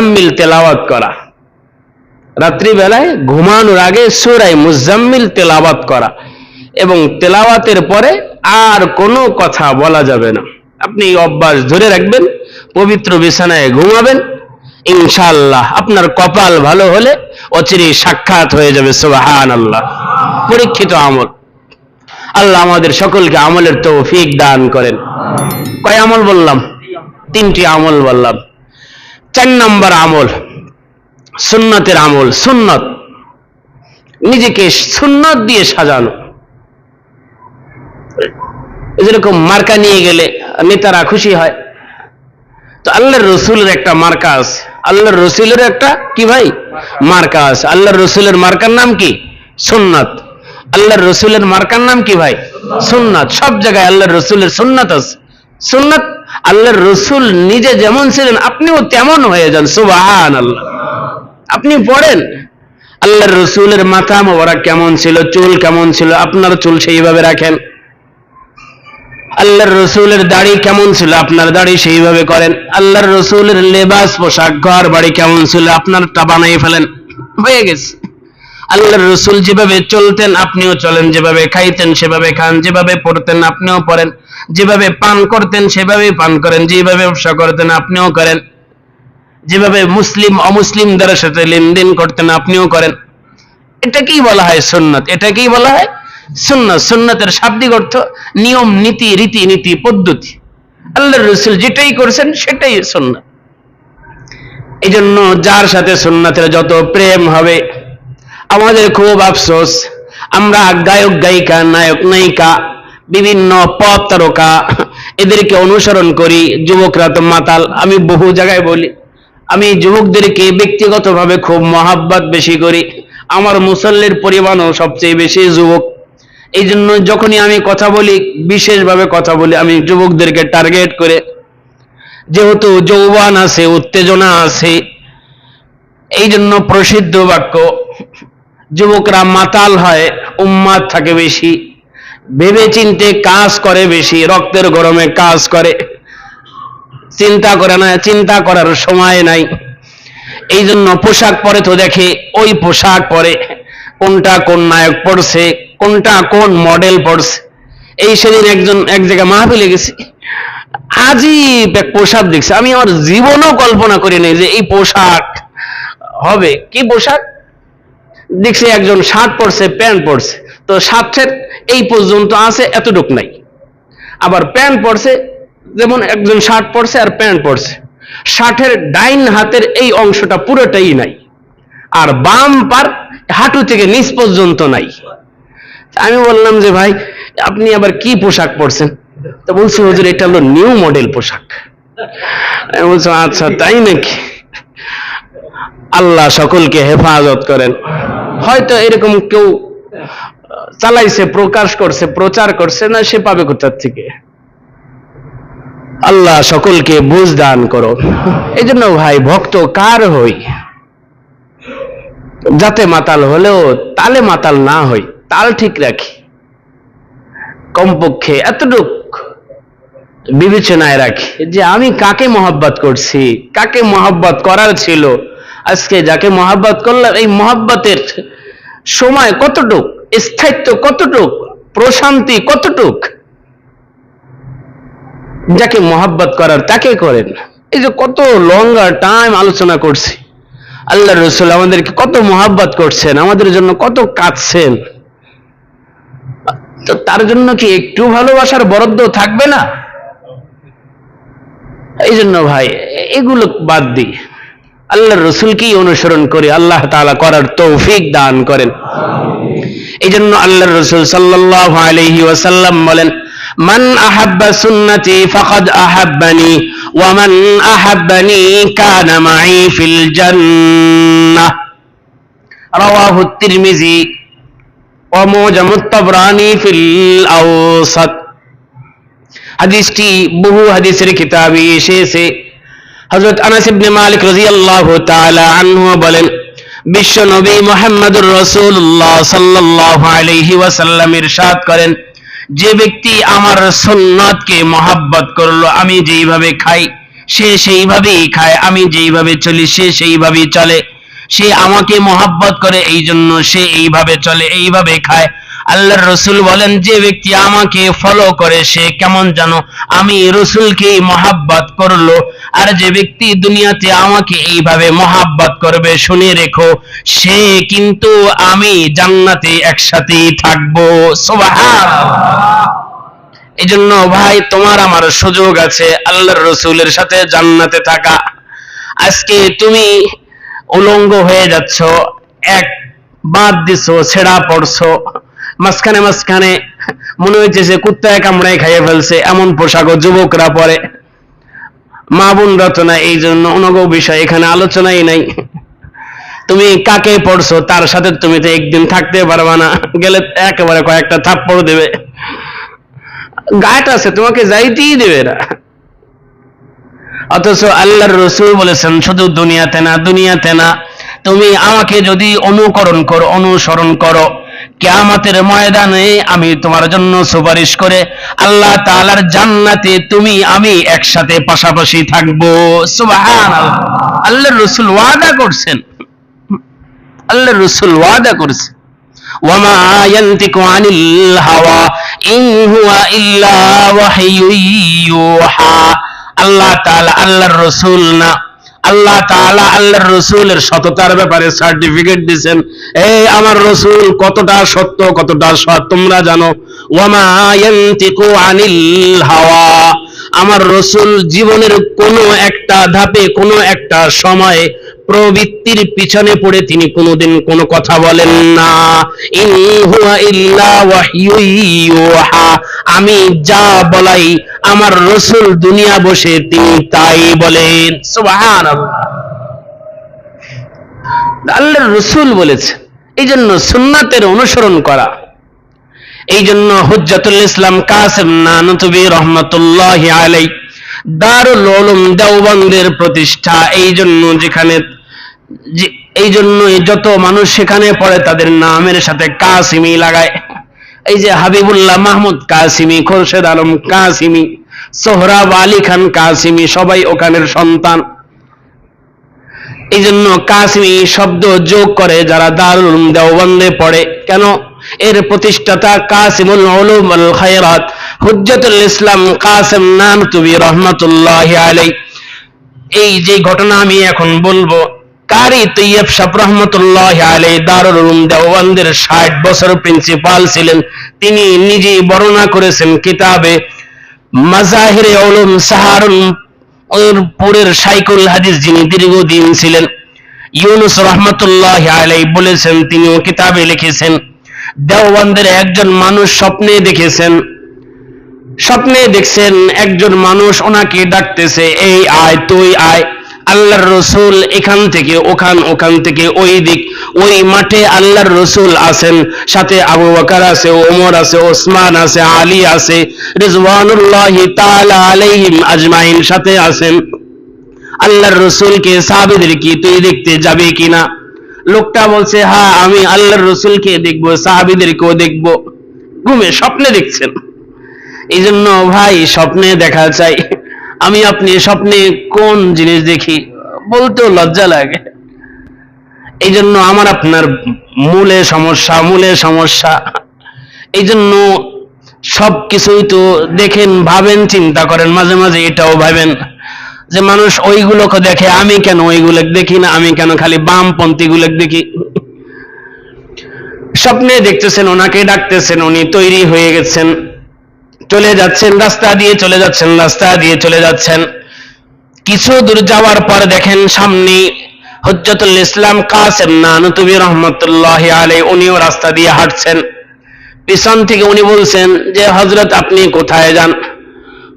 মুজাম্মিল তেলাওয়াত করা। রাত্রিবেলায় ঘুমানোর আগে সুরাই মুজাম্মিল তেলাওয়াত করা। এবং তেলাওয়াতের পরে আর কোনো কথা বলা যাবে না। আপনি অভ্যাস ধরে রাখবেন, পবিত্র বিছানায় ঘুমাবেন, ইনশাআল্লাহ আপনার কপাল ভালো হলে অচিরে সাক্ষাৎ হয়ে যাবে সুবাহান আল্লাহ পরীক্ষিত আমল। আল্লাহ আমাদের সকলকে আমলের তৌফিক দান করেন। কয় আমল বললাম? তিনটি আমল বললাম। চার নম্বর আমল, সুন্নতের আমল, সুন্নত। নিজেকে সুন্নত দিয়ে সাজানো। যেরকম মার্কা নিয়ে গেলে নেতারা খুশি হয়। তো আল্লাহর রসুলের একটা মার্কা আছে। আল্লাহর রসুলের একটা কি ভাই? মার্কা আছে। আল্লাহর রসুলের মার্কার নাম কি? সুন্নাত। আল্লাহর রসুলের মার্কার নাম কি ভাই? সুন্নাত। সব জায়গায় আল্লাহর রসুলের সুন্নাত আছে। সুন্নাত, আল্লাহর রসুল নিজে যেমন ছিলেন, আপনিও তেমন হয়ে যান সুবাহান আল্লাহ আপনি পড়েন, আল্লাহর রসুলের মাথা মোবারক কেমন ছিল, চুল কেমন ছিল, আপনার চুল সেইভাবে রাখেন। আল্লাহর রসুলের দাড়ি কেমন ছিল, আপনার দাড়ি সেইভাবে করেন। আল্লাহর রসুলের লেবাস, পোশাক, ঘর বাড়ি কেমন ছিল আপনারটা বানাই ফেলেন, হয়ে গেছে। আল্লাহর রসুল যেভাবে চলতেন, আপনিও চলেন। যেভাবে খাইতেন, সেভাবে খান। যেভাবে পড়তেন, আপনিও পড়েন। যেভাবে পান করতেন, সেভাবেই পান করেন। যেভাবে ব্যবসা করতেন, আপনিও করেন। যেভাবে মুসলিম, অমুসলিমদের সাথে লেনদেন করতেন, আপনিও করেন। এটাকেই বলা হয় সুন্নত। এটাকেই বলা হয় সুন্নত। সুন্নতের শাব্দিক অর্থ নিয়ম, নীতি রীতি নীতি পদ্ধতি। আল্লাহর রসুল যেটাই করছেন, সেটাই সুন্নত। এই জন্য যার সাথে সুন্নতের যত প্রেম হবে আমাদের খুব আফসোস, আমরা গায়ক, গায়িকা, নায়ক, নায়িকা, বিভিন্ন পথ তারকা এদেরকে অনুসরণ করি, যুবকরা তো মাতাল, আমি বহু জায়গায় বলি, আমি যুবকদেরকে ব্যক্তিগতভাবে খুব মহাব্বত বেশি করি, আমার মুসল্লির পরিমাণও সবচেয়ে বেশি যুবক। এই জন্য যখনই আমি কথা বলি, বিশেষভাবে কথা বলি, আমি যুবকদেরকে টার্গেট করে, যেহেতু যৌবান আছে, উত্তেজনা আছে, এই জন্য প্রসিদ্ধ বাক্য যুবকরা মাতাল হয়, উম্মাদ থাকে বেশি। ভেবে চিনতে কাজ করে বেশি, রক্তের গরমে কাজ করে। চিন্তা করে না, চিন্তা করার সময় নাই। এই জন্য পোশাক পরে তো দেখে, ওই পোশাক পরে কোনটা কোন নায়ক পড়ছে কোনটা কোন মডেল পড়ছে এই সেদিন একজন, এক জায়গায় মাহফিলে গেছি। আজীব এক পোশাক দেখছি। আমি আমার জীবনও কল্পনা করি নাই যে এই পোশাক হবে। কি পোশাক? দেখছি একজন শার্ট পরছে, প্যান্ট পরছে। তো শার্টের এই পর্যন্ত আছে, এতটুক নাই। আবার প্যান্ট পরছে, যেমন একজন শার্ট পরছে আর প্যান্ট পরছে। শার্টের ডাইন হাতের এই অংশটা পুরোটাই নাই। আর বাম পার হাঁটু থেকে নিচ পর্যন্ত নাই। আমি বললাম যে, ভাই, আপনি আবার কি পোশাক পরছেন? তো বলছি, হুজুর, এটা হলো নিউ মডেল পোশাক। আমি বলছি আচ্ছা তাই নাকি? আল্লাহ সকলকে হেফাজত করেন। হয়তো এরকম কেউ চালাইছে, প্রকাশ করছে, প্রচার করছে না, সে পাবে কোথার থেকে? আল্লাহ সকলকে বুঝ দান করো। এই জন্য ভাই, ভক্ত কার হই? যাতে মাতাল হলেও তালে মাতাল না হই, তাল ঠিক রাখি। কমপক্ষে এতটুক বিবেচনায় রাখি যে আমি কাকে মহাব্বত করছি, কাকে মহাব্বত করার ছিল আজকে যাকে মহাব্বত করলাম, এই মহাব্বতের সময় কতটুক? স্থায়িত্ব কতটুক? প্রশান্তি কতটুক? যাকে মহাব্বত করার তাকে করেন। এই যে কত লঙ্গার টাইম আলোচনা করছি। আল্লাহ রসুল আমাদেরকে কত মহাব্বত করছেন, আমাদের জন্য কত কাঁদছেন। তো তার জন্য কি একটু ভালোবাসার বরাদ্দ থাকবে না? এই জন্য ভাই, এগুলো বাদ দিই। আল্লাহর রসুলকেই অনুসরণ করি আল্লাহ তাআলা করার তৌফিক দান করেন। এই জন্য আল্লাহর রসুল সাল্লাল্লাহু আলাইহি ওয়াসাল্লাম বলেন, মান আহাব্বা সুন্নতি ফাকাদ আহাব্বানি, ওয়া মান আহাব্বানি কানা মাই ফিল জান্নাহ। রাওয়াহু তিরমিজি ওয়া মুজামুত তাবরানি ফিল আওসাত। হাদিসটি বহু হাদিসের কিতাবে এসেছে। হযরত আনাস ইবনে মালিক রাদিয়াল্লাহু তাআলা আনহু বলেন, বিশ্ব নবী মুহাম্মদুর রাসূলুল্লাহ সাল্লাল্লাহু আলাইহি ওয়াসাল্লাম ইরশাদ করেন, যে ব্যক্তি আমার সুন্নাতকে মহাব্বত করল, আমি যেইভাবে খাই, সে সেইভাবেই খায়, আমি যেইভাবে চলি, সে সেইভাবেই চলে। সে আমাকে মহাব্বত করে এই জন্য সে এইভাবে চলে, এইভাবে খায়। আল্লাহর রসুল বলেন, যে ব্যক্তি আমাকে ফলো করে, সে কেমন জানো? আমি রসুলকে মহাব্বত করল। আর যে ব্যক্তি দুনিয়াতে আমাকে এইভাবে মহাব্বত করবে, শুনে রেখো, সে কিন্তু আমি জান্নাতে একসাথেই থাকব। এই জন্য ভাই, তোমার আমার সুযোগ আছে আল্লাহর রসুলের সাথে জান্নাতে থাকা। আজকে তুমি উলঙ্গ হয়ে যাচ্ছ, এক বাদ দিছো, ছেড়া পড়ছো। মাঝখানে মাঝখানে মনে হচ্ছে যে কুত্তায় কামড়ায় খাইয়ে ফেলছে, এমন পোশাকও যুবকরা পরে। মা বোন রচনা এই জন্য অনগ বিষয়, এখানে আলোচনাই নাই। তুমি কাকে পড়ছো? তার সাথে তুমি তো একদিন থাকতে পারবা না, গেলে একেবারে কয়েকটা থাপ্পড় দেবে। গাট আছে, তোমাকে যাইতেই দেবে না। অথচ আল্লাহর রসুল বলেছেন, শুধু দুনিয়াতে না দুনিয়াতে না, তুমি আমাকে যদি অনুকরণ করো, অনুসরণ করো কেয়ামতের ময়দানে আমি তোমার জন্য সুপারিশ করে আল্লাহ তালার জান্নাতে তুমি, আমি একসাথে পাশাপাশি থাকব। আল্লাহ রসুল ওয়াদা করছেন। আল্লাহ রসুল ওয়াদা করছেন। ওয়ামা আল্লাহ তাআলা না আল্লাহ তাআলা আল্লাহর রসুলের সততার ব্যাপারে সার্টিফিকেট দিবেন এই আমার রসুল কতটা সত্য, কতটা সৎ, তোমরা জানো? আনিল হাওয়া। আমার রসুল জীবনের কোনো একটা ধাপে, কোনো একটা সময়ে প্রবৃত্তির পিছনে পড়ে তিনি কোনোদিন কোনো কথা বলেন না। ইল্লা আমি যা বলাই আমার রসুল দুনিয়া বসে তিনি তাই বলেন। সুবহানাল্লাহ। আল্লাহর রসুল বলেছে এই জন্য সুন্নাতের অনুসরণ করা। এই জন্য হুজ্জাতুল ইসলাম কাসেম নানতুবি রহমতুল্লাহ আলাই দারুল উলুম দেওবন্দের প্রতিষ্ঠা এই জন্য যেখানে এই জন্যই যত মানুষ সেখানে পড়ে তাদের নামের সাথে কাসিমি লাগায়। এই যে হাবিবুল্লাহ মাহমুদ কাসিমি, খোরশেদ আলম কাসিমি সোহরাব আলী খান কাসিমি, সবাই ওখানের সন্তান। এই জন্য কাসিমি শব্দ যোগ করে যারা দারুল দেওবন্দে পড়ে। কেন? এর প্রতিষ্ঠাতা কাসিমুল উলুম আল খায়রাত হুজ্জাতুল ইসলাম কাসিম নানতুবি রহমাতুল্লাহি আলাই এই যে ঘটনা আমি এখন বলব কারি তৈয়ব সাহ রহমতুল্লাহ আলাই দারুল উলুম দেওবন্দের ষাট বছর প্রিন্সিপাল ছিলেন। তিনি নিজেই বর্ণনা করেছেন কিতাবে, মাজাহিরে উলুম সাহারুল ওর পুরের সাইকুল হাদিস যিনি দীর্ঘদিন ছিলেন। ইউনুস রহমতুল্লাহ আলাই বলেছেন, তিনিও কিতাবে লিখেছেন, দেওবন্দের একজন মানুষ স্বপ্নে দেখেছেন, স্বপ্নে দেখছেন, একজন মানুষ ওনাকে ডাকতেছে, এই আয়, তুই আয়। আল্লাহর রসুল এখান থেকে, ওখান ওখান থেকে, ওই দিক, ওই মাঠে আল্লাহর রসুল আছেন। সাথে আবু বকর আছে, ওমর আছে, ওসমান আছে, আলী আছে, রিজওয়ানুল্লাহ তাআলা আলাইহিম আজমাইন সাথে আছেন। আল্লাহর রসুলকে সাহাবীদের কি, তুই দেখতে যাবে কিনা? লোকটা বলছে হ্যাঁ আমি আল্লাহর রসুলকে দেখব, সাহাবীদেরকেও দেখব। ঘুমে স্বপ্নে দেখছেন। এই জন্য ভাই, স্বপ্নে দেখা চাই আমি আপনি স্বপ্নে কোন জিনিস দেখি? বলতেও লজ্জা লাগে। এই জন্য আমার আপনার মূলে সমস্যা মূলে সমস্যা। এই জন্য সব কিছুই তো দেখেন, ভাবেন, চিন্তা করেন, মাঝে মাঝে এটাও ভাবেন যে মানুষ ওইগুলোকে দেখে, আমি কেন ওইগুলো দেখি না, আমি কেন খালি বামপন্থী গুলো দেখি? স্বপ্নে দেখতেছেন, ওনাকে ডাকতেছেন, উনি তৈরি হয়ে গেছেন। চলে যাচ্ছেন, রাস্তা দিয়ে চলে যাচ্ছেন, রাস্তা দিয়ে চলে যাচ্ছেন। কিছু দূর যাওয়ার পর দেখেন সামনে হজ্জতুল ইসলাম কাসেম নানুতুবি রহমতুল্লাহ আলাই উনিও রাস্তা দিয়ে হাঁটছেন। পিছন থেকে উনি বলছেন যে হজরত আপনি কোথায় যান?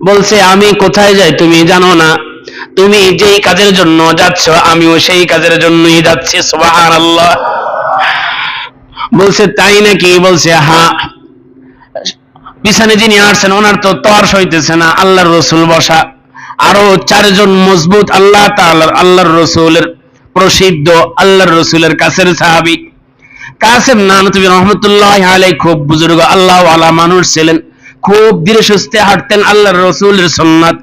বলছে, আমি কোথায় যাই তুমি জানো না। তুমি যেই কাজের জন্য যাচ্ছ, আমিও সেই কাজের জন্যই যাচ্ছি আল্লাহ বলছে, তাই নাকি? বলছে হ্যাঁ। বিছানে যিনি আসছেন, ওনার তো তর সইতেছে না, আল্লাহর রসুল বসা। আরও চারজন মজবুত আল্লাহ তালার আল্লাহর রসুলের প্রসিদ্ধ, আল্লাহর রসুলের কাছের সাহাবি। কাসেম নানতুবি রহমতুল্লাহ আলাই খুব বুজুর্গ, আল্লাহ আলা মানুষ ছিলেন। খুব ধীরে সুস্থে হাঁটতেন, আল্লাহর রসুলের সন্ন্যাত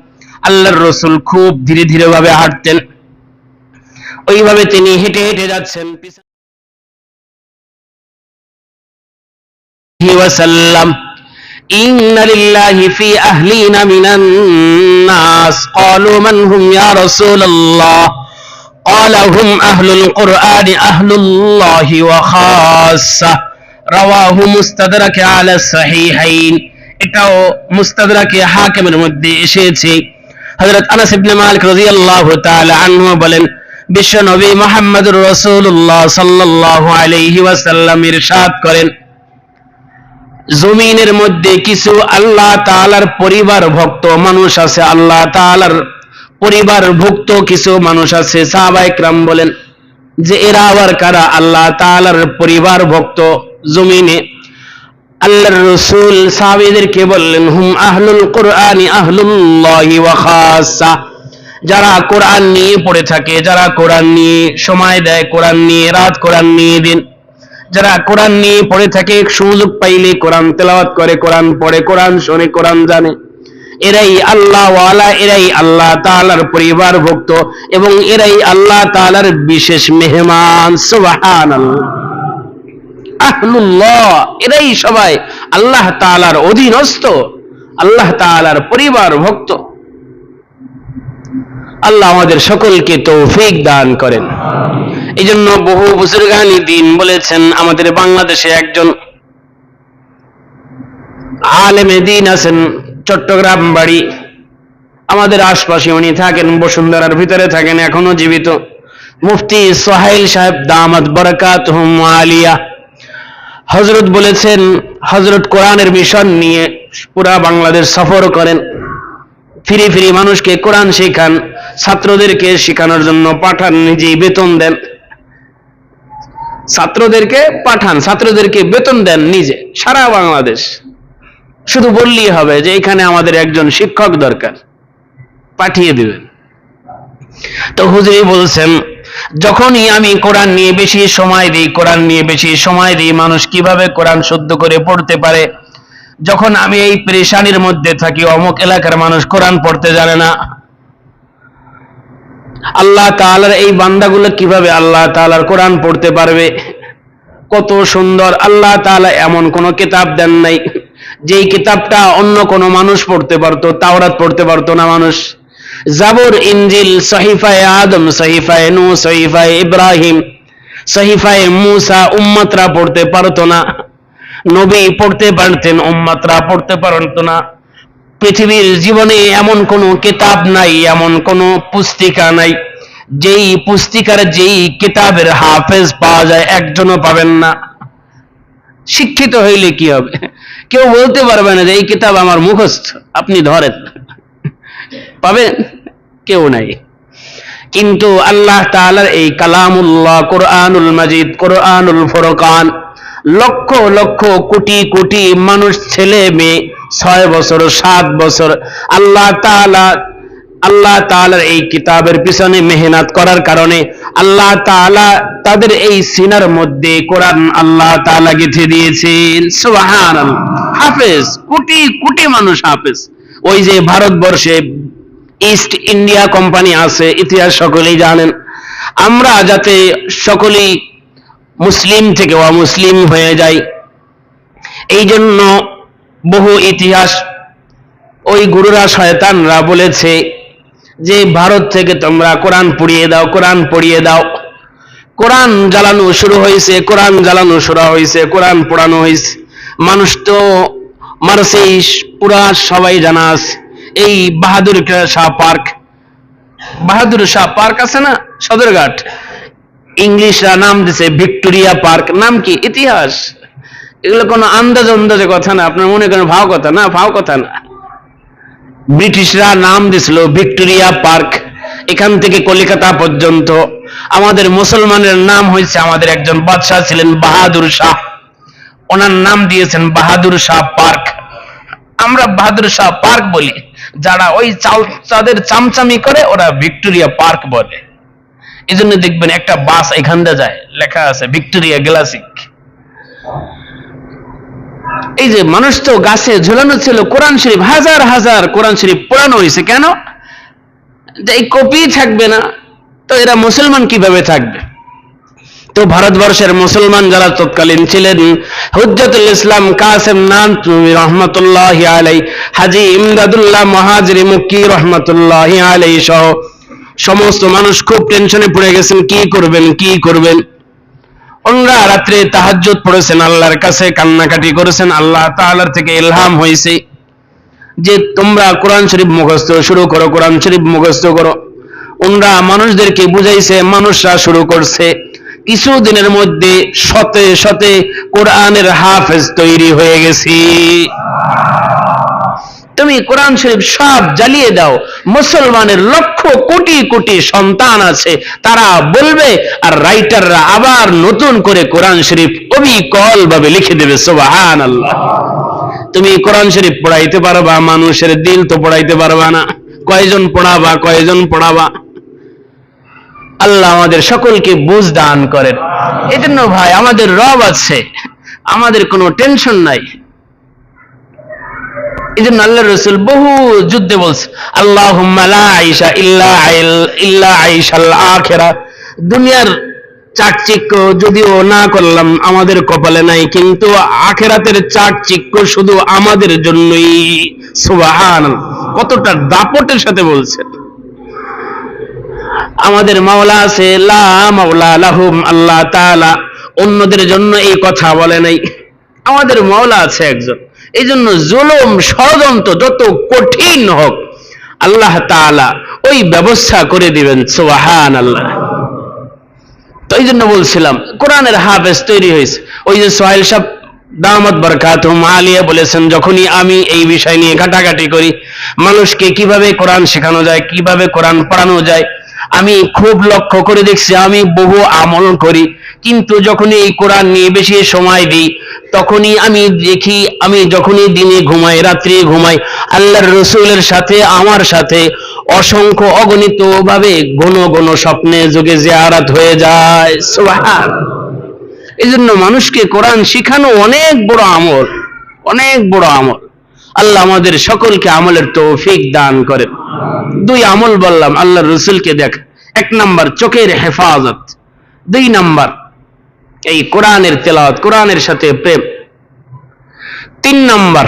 আল্লাহর রসুল খুব ধীরে ধীরে ভাবে হাঁটতেন। ওইভাবে তিনি হেঁটে হেঁটে যাচ্ছেন, পিছনে। إن لله في أهلنا من الناس قالوا من هم يا رسول الله قال هم أهل القرآن أهل الله وخاصة رواه مستدرك على الصحيحين এটাও মুস্তাদরাকে হাকিমের মধ্যে এসেছে হযরত আনাস ইবনে মালিক রাদিয়াল্লাহু তাআলা আনহু বলেন বিশ্ব নবী মুহাম্মদুর রাসূলুল্লাহ সাল্লাল্লাহু আলাইহি ওয়াসাল্লাম ইরশাদ করেন জমিনের মধ্যে কিছু আল্লাহ তাআলার পরিবার ভক্ত মানুষ আছে, আল্লাহ তাআলার পরিবার ভুক্ত কিছু মানুষ আছে। সাহাবা ইকরাম বলেন যে, এরা আবার কারা? আল্লাহ তাআলার পরিবার ভক্ত জমিনে। আল্লাহর রসুল সাহাবীদেরকে বললেন, হুম, আহলুল কোরআনি আহলুল্লাহি ওয়া খাসা যারা কোরআন নিয়ে পড়ে থাকে, যারা কোরআন নিয়ে সময় দেয়, কোরআন নিয়ে রাত, কোরআন নিয়ে দিন। যারা কোরআন নিয়ে পড়ে থাকে, সুযোগ পাইলে কোরআন তেলাওয়াত করে, কোরআন পড়ে, কোরআন শোনে, কোরআন জানে। এরাই আল্লাহ ওয়ালা, এরাই আল্লাহ তাআলার পরিবার ভুক্ত এবং এরাই আল্লাহ তাআলার বিশেষ মেহমান আহলুল্লাহ, এরাই সবাই আল্লাহ তালার অধীনস্থ, আল্লাহ তালার পরিবার ভক্ত আল্লাহ আমাদের সকলকে তৌফিক দান করেন। এই জন্য বহু বুজুর্গানি দিন বলেছেন আমাদের বাংলাদেশে একজন আলেমে দিন আছেন, চট্টগ্রাম বাড়ি। আমাদের আশপাশে উনি থাকেন, বসুন্ধরার ভিতরে থাকেন, এখনও জীবিত। মুফতি সোহাইল সাহেব দামাত বরকাত আলিয়া। হজরত বলেছেন হজরত কোরআনের মিশন নিয়ে পুরা বাংলাদেশ সফর করেন। ফিরে ফিরে মানুষকে কোরআন শেখান, ছাত্রদেরকে শেখানোর জন্য পাঠান, নিজেই বেতন দেন। ছাত্রদেরকে পাঠান, ছাত্রদেরকে বেতন দেন নিজে, সারা বাংলাদেশ। শুধু বললেই হবে যে এখানে আমাদের একজন শিক্ষক দরকার, পাঠিয়ে দিবেন। তো হুজুরি বলছেন, যখনই আমি কোরআন নিয়ে বেশি সময় দিই, কোরআন নিয়ে বেশি সময় দিই, মানুষ কীভাবে কোরআন শুদ্ধ করে পড়তে পারে? যখন আমি এই পরেশানির মধ্যে থাকি, অমুক এলাকার মানুষ কোরআন পড়তে জানে না আল্লাহ তাআলার এই বান্দাগুলো কীভাবে আল্লাহ তাআলার কোরআন পড়তে পারবে? কত সুন্দর। আল্লাহ তাআলা এমন কোন কিতাব দেন নাই। যেই কিতাবটা অন্য কোন মানুষ পড়তে পারতো, তাওরাত পড়তে পারতো না মানুষ। জাবর ইঞ্জিল সহিফায়ে আদম, সহিফায়ে নু সহিফায়ে ইব্রাহিম, সহিফায়ে মুসা উম্মাতরা পড়তে পারতো না। নবী পড়তে পারতেন, উম্মাতরা পড়তে পারতো না। পৃথিবীর জীবনে এমন কোন কিতাব নাই, এমন কোন পুস্তিকা নাই, যেই পুস্তিকার যেই কিতাবের হাফেজ পাওয়া যায় একজনও পাবেন না। শিক্ষিত হইলে কি হবে? কেউ বলতে পারবে না যে এই কিতাব আমার মুখস্থ, আপনি ধরেন। পাবেন? কেউ নাই। কিন্তু আল্লাহ তাআলার এই কালামুল্লাহ, কোরআনুল মাজিদ, কোরআনুল ফরকান লক্ষ লক্ষ কোটি কোটি মানুষ ছেলে মেয়ে, ছয় বছর, সাত বছর, আল্লাহ তাআলা, আল্লাহ তাআলার এই কিতাবের পিছনে মেহনত করার কারণে আল্লাহ তাআলা তাদের এই সিনার মধ্যে কোরআন আল্লাহ তাআলা গেঁথে দিয়েছেন। সুবহানাল্লাহ। হাফেজ, কোটি কোটি মানুষ হাফেজ। ওই যে ভারতবর্ষে ইস্ট ইন্ডিয়া কোম্পানি আছে, ইতিহাস সকলেই জানেন। আমরা যাতে সকলেই মুসলিম থেকে অমুসলিম হয়ে যায়। এই জন্য বহু ইতিহাস ওই গুরুরা শয়তানরা বলেছে যে, ভারত থেকে তোমরা কোরআন পড়িয়ে দাও, কোরআন পড়িয়ে দাও। কোরআন জ্বালানো শুরু হয়েছে, কোরআন জ্বালানো শুরু হয়েছে, কোরআন পড়ানো হয়েছে। মানুষ তো মারসে পুরা সবাই জানা আছে। এই বাহাদুর শাহ পার্ক, বাহাদুর শাহ পার্ক আছে না, সদরঘাট? ইংলিশরা নাম দিছে ভিক্টোরিয়া পার্ক। নাম কি? ইতিহাস। এগুলো কোনো আন্দাজ আন্দাজে কথা না। আপনার মনে করেন ভাও কথা না? ভাও কথা না। ব্রিটিশরা নাম দিছিল ভিক্টোরিয়া পার্ক। এখান থেকে কলিকাতা পর্যন্ত। আমাদের মুসলমানের নাম হয়েছে আমাদের একজন বাদশাহ ছিলেন বাহাদুর শাহ। ওনার নাম দিয়েছেন বাহাদুর শাহ পার্ক। আমরা বাহাদুর শাহ পার্ক বলি। যারা ওই চাল চাঁদের চামচামি করে, ওরা ভিক্টোরিয়া পার্ক বলে। এই জন্য দেখবেন একটা বাস এখান দিয়ে যায়, লেখা আছে, ভিক্টোরিয়া গ্লাসিক। এই যে মানুষ তো গাছে ঝুলানো ছিল, কোরআন শরীফ, হাজার হাজার কোরআন শরীফ পড়ানো হয়েছে, কেন? যে এই কপি থাকবে না, তো এরা মুসলমান কীভাবে থাকবে? তো ভারতবর্ষের মুসলমান যারা তৎকালীন ছিলেন, হুজ্জাতুল ইসলাম কাসেম নান রহমতুল্লাহ আলাই হাজি ইমদাদুল্লাহ মহাজরি মুক্কি রহমতুল্লাহ আলাই সহ সমস্ত মানুষ খুব টেনশনে পড়ে গেছেন, কি করবেন কি করবেন? ওনারা রাত্রে তাহাজ্জুদ পড়েছেন, আল্লাহর কাছে কান্নাকাটি করেছেন, আল্লাহ তাআলার থেকে ইলহাম হয়েছে যে তোমরা কোরআন শরীফ মুখস্থ শুরু করো, কোরআন শরীফ মুখস্থ করো। ওনরা মানুষদেরকে বুঝাইছে, মানুষরা শুরু করছে। কিছুদিনের মধ্যে শতে শতে কোরআনের হাফেজ তৈরি হয়ে গেছি। তুমি কোরআন শরীফ সব জ্বালিয়ে দাও। মুসলমানের লক্ষ কোটি কোটি সন্তান আছে, তারা বলবে, আর রাইটাররা আবার নতুন করে কোরআন শরীফ অবিকল ভাবে লিখে দেবে সোবাহান আল্লাহ তুমি কোরআন শরীফ পড়াইতে পারবা, মানুষের দিল তো পড়াইতে পারবা না। কয়জন পড়াবা কয়জন পড়াবা? আল্লাহ আমাদের সকলকে বুঝ দান করেন। এই জন্য ভাই, আমাদের রব আছে, আমাদের কোনো টেনশন নাই। এই জন্য আল্লাহ রসুল বহু যুদ্ধে বলছে আল্লাহ আইসা ইল্লা ইল্লা আখেরা। দুনিয়ার চাকচিক্য যদিও না করলাম, আমাদের কপালে নাই, কিন্তু আখেরাতের চাকচিক্য শুধু আমাদের জন্যই। সুবাহান কতটা দাপটের সাথে বলছেন আমাদের মাওলা আছে, লা মাওলা লাহুম, আল্লাহ তাআলা অন্যদের জন্য এই কথা বলে নাই। আমাদের মাওলা আছে একজন। এই জন্য জুলুম, ষড়যন্ত্র যত কঠিন হোক, আল্লাহ তাআলা ওই ব্যবস্থা করে দিবেন সুবহান আল্লাহ তো এই জন্য বলছিলাম, কোরআনের হাফেজ তৈরি হয়েছে। ওই যে সোহেল সাহেব, দামত বরকাত আলিয়া বলেছেন, যখনই আমি এই বিষয় নিয়ে ঘাটাঘাটি করি, মানুষকে কীভাবে কোরআন শেখানো যায়, কীভাবে কোরআন পড়ানো যায় আমি খুব লক্ষ্য করে দেখছি, আমি বহু আমল করি। কিন্তু যখনই এই কোরআন নিয়ে বেশি সময় দিই, তখনই আমি দেখি, আমি যখনই দিনে ঘুমাই, রাত্রি ঘুমাই, আল্লাহর রসুলের সাথে, আমার সাথে অসংখ্য অগণিত ভাবে ঘন ঘন স্বপ্নে যুগে জিয়ারাত হয়ে যায়। এই জন্য মানুষকে কোরআন শিখানো অনেক বড় আমল, অনেক বড় আমল। আল্লাহ আমাদের সকলকে আমলের তৌফিক দান করেন। দুই আমল বললাম আল্লাহ রসুলকে দেখ। এক নাম্বার, চোখের হেফাজত। দুই নাম্বার, এই কোরআনের তেলাওয়াত, কোরআনের সাথে প্রেম। তিন নাম্বার,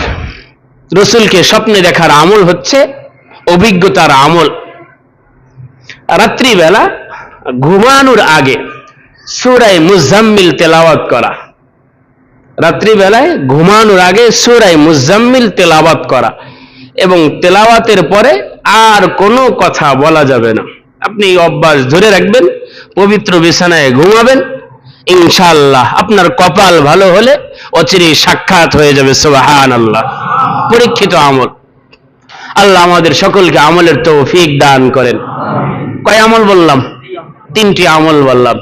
রসুলকে স্বপ্নে দেখার আমল হচ্ছে অভিজ্ঞতার আমল। রাত্রিবেলা ঘুমানোর আগে সুরাই মুজাম্মিল তেলাওয়াত করা। রাত্রিবেলায় ঘুমানোর আগে সুরাই মুজাম্মিল তেলাওয়াত করা। এবং তেলাওয়াতের পরে আর কোনো কথা বলা যাবে না। আপনি অভ্যাস ধরে রাখবেন, পবিত্র বিছানায় ঘুমাবেন ইনশাল্লাহ আপনার কপাল ভালো হলে অচিরে সাক্ষাৎ হয়ে যাবে সুবাহান আল্লাহ পরীক্ষিত আমল। আল্লাহ আমাদের সকলকে আমলের তৌফিক দান করেন। কয় আমল বললাম? তিনটি আমল বললাম।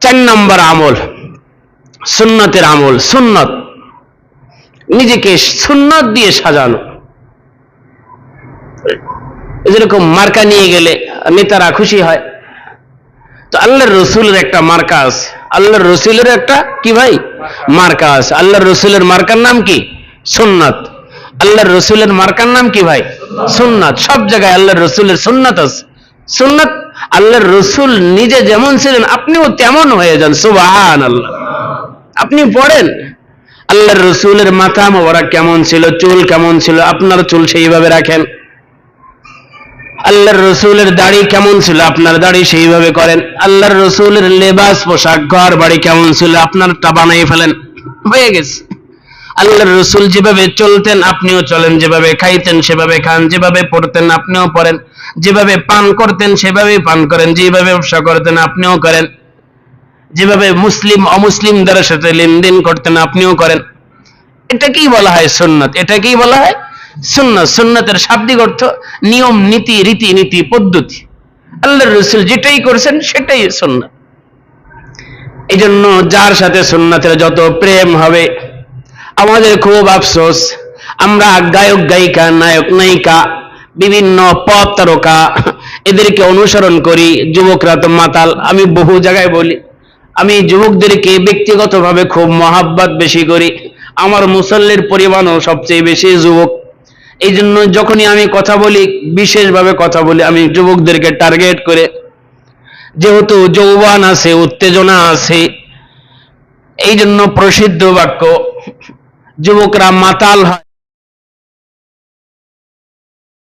চার নম্বর আমল, সুন্নতের আমল, সুন্নত। নিজেকে সুন্নত দিয়ে সাজানো। যেরকম মার্কা নিয়ে গেলে নেতারা খুশি হয়। তো আল্লাহর রসুলের একটা মার্কা আছে। আল্লাহর রসুলের একটা কি ভাই? মার্কা আছে। আল্লাহর রসুলের মার্কার নাম কি? সুন্নাত। আল্লাহর রসুলের মার্কার নাম কি ভাই? সুন্নাত। সব জায়গায় আল্লাহর রসুলের সুন্নাত আছে। সুন্নাত আল্লাহর রসুল নিজে যেমন ছিলেন, আপনিও তেমন হয়ে যান। সুবাহান আল্লাহ আপনি পড়েন, আল্লাহর রসুলের মাথা মোবারক কেমন ছিল, চুল কেমন ছিল, আপনার চুল সেইভাবে রাখেন। আল্লাহর রসুলের দাড়ি কেমন ছিল? আপনার দাড়ি সেইভাবে করেন। আল্লাহর রসুলের লেবাস, পোশাক ঘর, বাড়ি কেমন ছিল? আপনারটা বানাই ফেলেন। হয়ে গেছে। আল্লাহর রসুল যেভাবে চলতেন, আপনিও চলেন। যেভাবে খাইতেন, সেভাবে খান। যেভাবে পড়তেন, আপনিও পড়েন। যেভাবে পান করতেন সেভাবে পান করেন। যেভাবে ব্যবসা করতেন, আপনিও করেন। যেভাবে মুসলিম, অমুসলিমদের সাথে লেনদেন করতেন, আপনিও করেন। এটাকেই বলা হয় সুন্নত। এটাকেই বলা হয় সুন্নত সুন্নতের শাব্দিক অর্থ নিয়ম, নীতি রীতি নীতি পদ্ধতি। আল্লাহর রসুল যেটাই করছেন, সেটাই সুন্নত এই জন্য যার সাথে সুন্নতের যত প্রেম হবে, আমাদের খুব আফসোস, আমরা গায়ক, গায়িকা, নায়ক, নায়িকা, বিভিন্ন পথ তারকা, এদেরকে অনুসরণ করি, যুবকরা তো মাতাল, আমি বহু জায়গায় বলি, আমি যুবকদেরকে ব্যক্তিগতভাবে খুব মহাব্বত বেশি করি, আমার মুসল্লির পরিমাণও সবচেয়ে বেশি যুবক। এই জন্য যখনই আমি কথা বলি, বিশেষভাবে কথা বলি, আমি যুবকদেরকে টার্গেট করে, যেহেতু যৌবান আছে, উত্তেজনা আছে এই জন্য প্রসিদ্ধ বাক্য, যুবকরা মাতাল হয়।